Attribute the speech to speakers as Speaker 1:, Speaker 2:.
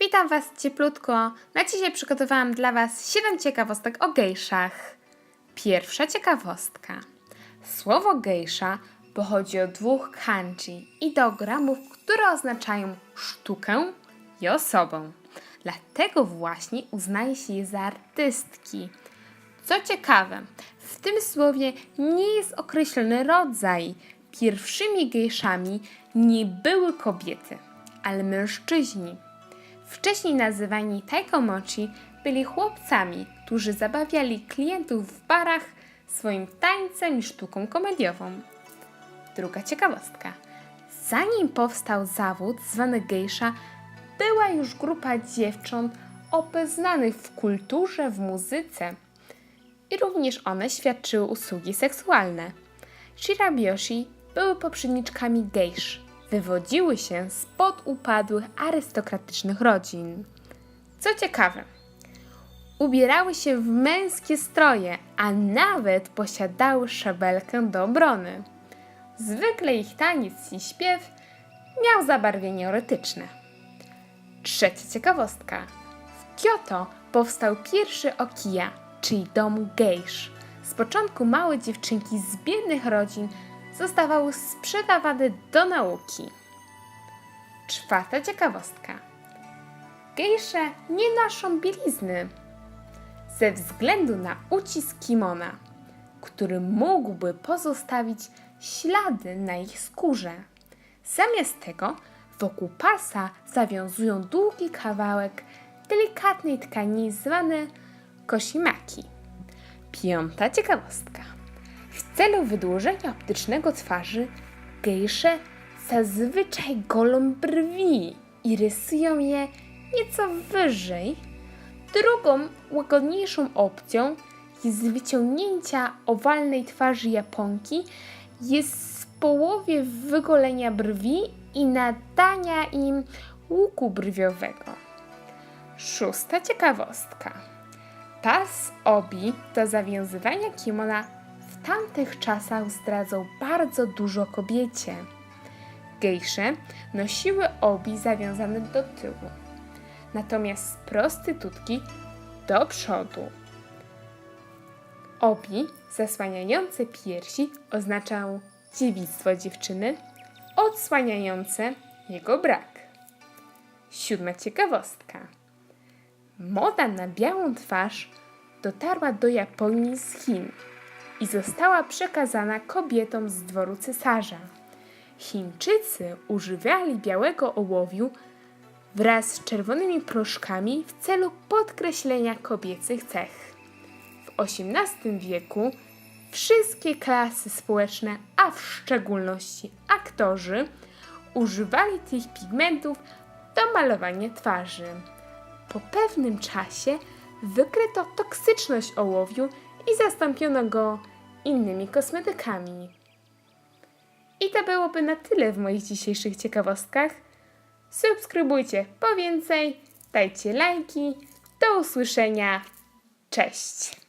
Speaker 1: Witam Was cieplutko. Na dzisiaj przygotowałam dla Was 7 ciekawostek o gejszach. Pierwsza ciekawostka. Słowo gejsza pochodzi od dwóch kanji ideogramów, które oznaczają sztukę i osobę. Dlatego właśnie uznaje się je za artystki. Co ciekawe, w tym słowie nie jest określony rodzaj. Pierwszymi gejszami nie były kobiety, ale mężczyźni. Wcześniej nazywani taikomochi byli chłopcami, którzy zabawiali klientów w barach swoim tańcem i sztuką komediową. Druga ciekawostka. Zanim powstał zawód zwany geisha, była już grupa dziewcząt obeznanych w kulturze, w muzyce i również one świadczyły usługi seksualne. Shirabyoshi były poprzedniczkami geisz. Wywodziły się spod upadłych arystokratycznych rodzin. Co ciekawe, ubierały się w męskie stroje, a nawet posiadały szabelkę do obrony. Zwykle ich taniec i śpiew miał zabarwienie erotyczne. Trzecia ciekawostka. W Kyoto powstał pierwszy okiya, czyli dom gejsz. Z początku małe dziewczynki z biednych rodzin zostawały sprzedawane do nauki. Czwarta ciekawostka. Gejsze nie noszą bielizny ze względu na ucisk kimona, który mógłby pozostawić ślady na ich skórze. Zamiast tego wokół pasa zawiązują długi kawałek delikatnej tkaniny zwany koshimaki. Piąta ciekawostka. W celu wydłużenia optycznego twarzy gejsze zazwyczaj golą brwi i rysują je nieco wyżej. Drugą, łagodniejszą opcją jest wyciągnięcia owalnej twarzy Japonki jest w połowie wygolenia brwi i nadania im łuku brwiowego. Szósta ciekawostka. Pas obi do zawiązywania kimona w tamtych czasach zdradzał bardzo dużo kobiecie. Gejsze nosiły obi zawiązane do tyłu, natomiast prostytutki do przodu. Obi zasłaniające piersi oznaczał dziewictwo dziewczyny, odsłaniające jego brak. Siódma ciekawostka. Moda na białą twarz dotarła do Japonii z Chin i została przekazana kobietom z dworu cesarza. Chińczycy używali białego ołowiu wraz z czerwonymi proszkami w celu podkreślenia kobiecych cech. W XVIII wieku wszystkie klasy społeczne, a w szczególności aktorzy, używali tych pigmentów do malowania twarzy. Po pewnym czasie wykryto toksyczność ołowiu i zastąpiono go innymi kosmetykami. I to byłoby na tyle w moich dzisiejszych ciekawostkach. Subskrybujcie po więcej, dajcie lajki. Do usłyszenia. Cześć!